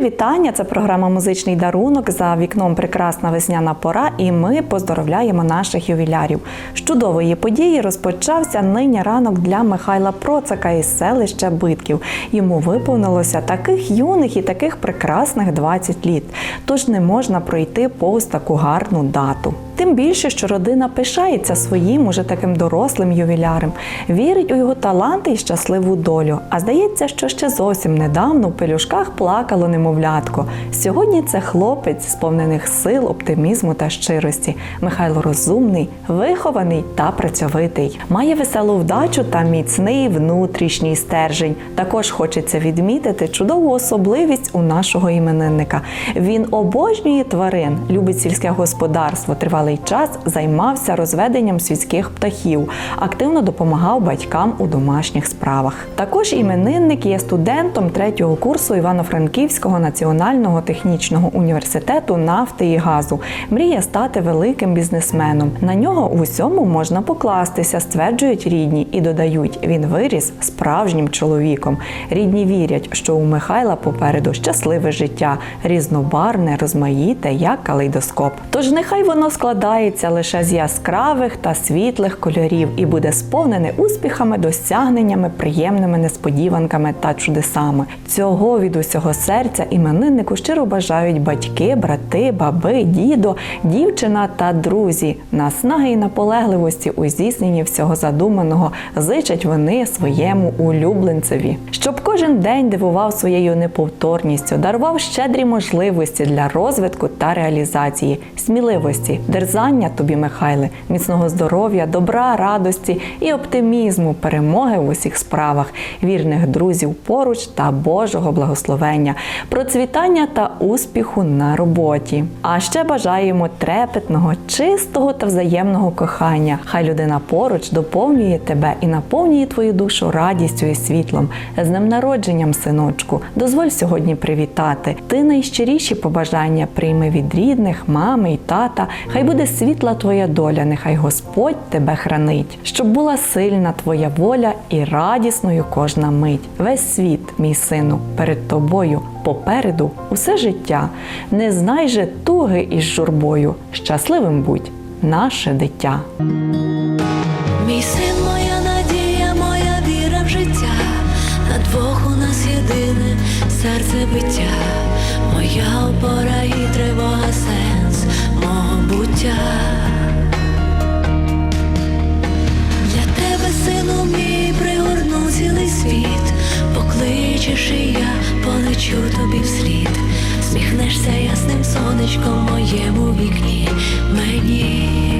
Вітання! Це програма Музичний дарунок. За вікном прекрасна весняна пора, і ми поздоровляємо наших ювілярів. З чудової події розпочався нині ранок для Михайла Процака із селища Битків. Йому виповнилося таких юних і таких прекрасних 20 літ. Тож не можна пройти повз таку гарну дату. Тим більше, що родина пишається своїм уже таким дорослим ювілярем, вірить у його таланти і щасливу долю. А здається, що ще зовсім недавно в пелюшках плакало немовлятко. Сьогодні це хлопець, сповнених сил, оптимізму та щирості. Михайло розумний, вихований та працьовитий. Має веселу вдачу та міцний внутрішній стержень. Також хочеться відмітити чудову особливість у нашого іменинника. Він обожнює тварин, любить сільське господарство. Тривалий час займався розведенням світських птахів, активно допомагав батькам у домашніх справах. Також іменинник є студентом третього курсу Івано-Франківського національного технічного університету нафти і газу. Мріє стати великим бізнесменом. На нього в усьому можна покластися, стверджують рідні і додають, він виріс справжнім чоловіком. Рідні вірять, що у Михайла попереду щасливе життя, різнобарне, розмаїте, як калейдоскоп. Тож нехай воно складається лише з яскравих та світлих кольорів і буде сповнене успіхами, досягненнями, приємними несподіванками та чудесами. Цього від усього серця імениннику щиро бажають батьки, брати, баби, дідо, дівчина та друзі. Наснаги і наполегливості у здійсненні всього задуманого зичать вони своєму улюбленцеві, щоб кожен день дивував своєю неповторністю, дарував щедрі можливості для розвитку та реалізації, сміливості, дерзання тобі, Михайле, міцного здоров'я, добра, радості і оптимізму, перемоги в усіх справах, вірних друзів поруч та Божого благословення, процвітання та успіху на роботі. А ще бажаємо трепетного, чистого та взаємного кохання. Хай людина поруч доповнює тебе і наповнює твою душу радістю і світлом. З днем народженням, синочку, дозволь сьогодні привітати. Ти найщиріші побажання прийми від рідних, мами й тата. Хай буде світла твоя доля, нехай Господь тебе хранить, щоб була сильна твоя воля і радісною кожна мить. Весь світ, мій сину, перед тобою, попереду усе життя. Не знай же туги із журбою. Щасливим будь, наше дитя. Мій син, моя надія, моя віра в життя. На двох у нас єдине серце биття, моя опора і тривога, сенс буття. Для тебе, сину мій, пригорну цілий світ, покличеш і я полечу тобі вслід, сміхнешся ясним сонечком моєму вікні мені.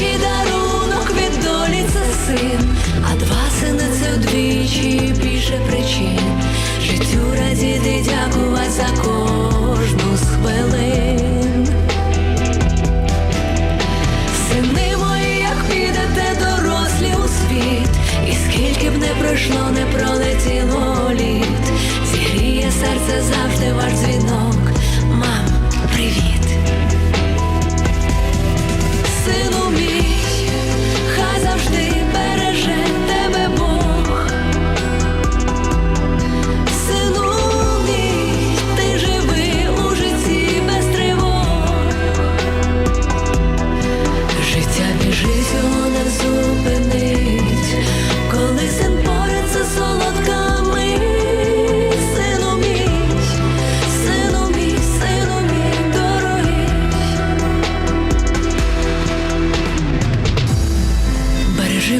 двічі дарунок від долі це син, а два сини це вдвічі більше причин. Життю радіти дякувати за кожну з хвилин. Сини мої, як підете, дорослі у світ, і скільки б не пройшло, не пролетіло.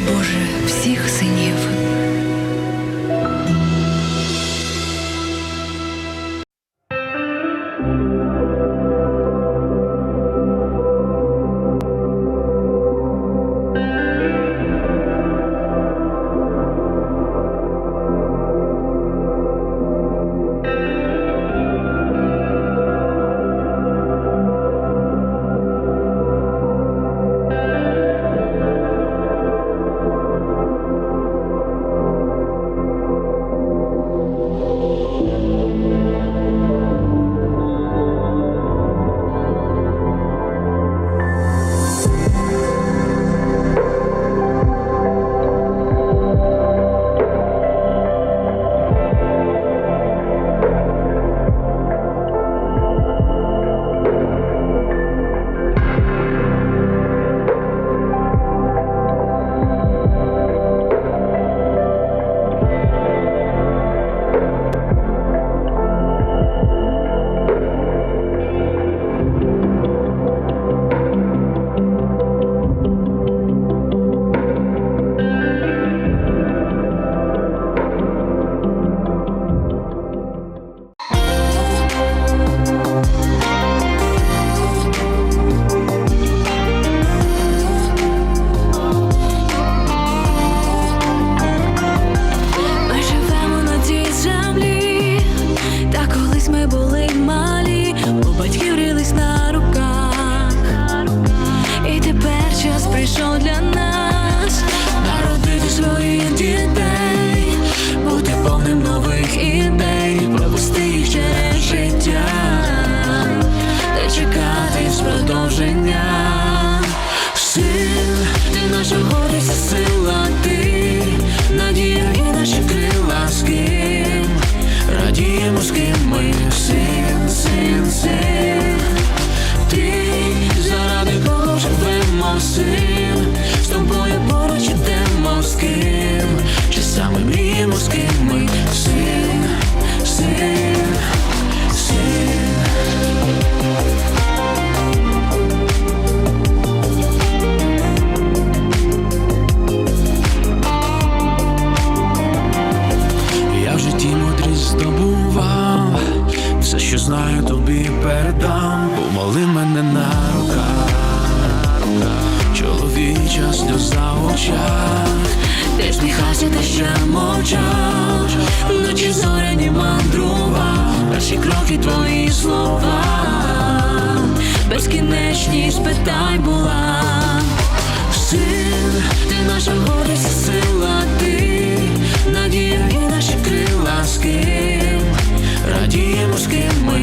Боже, всіх синів. серці ти ще мовчав, ночі зоряні мандрував перші кроки твої слова, безкінечні спитай була, син, ти наша гордість, сила, ти. Надія і наші крила з ким радіємо з ким ми.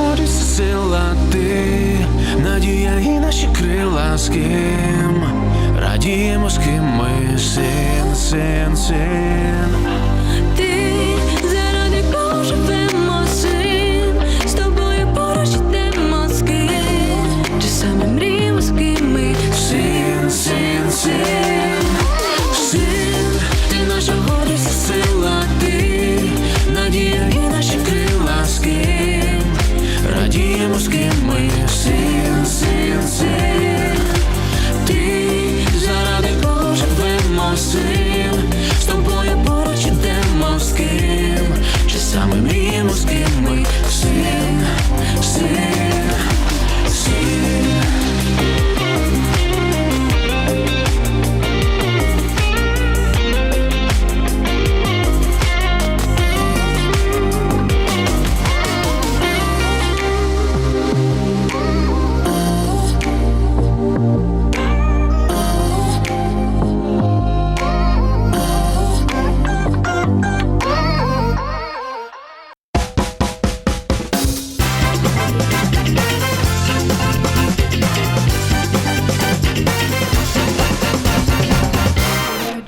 Боріться сила ти, надія і наші крила з ким радіємо з ким ми син, син, син. somos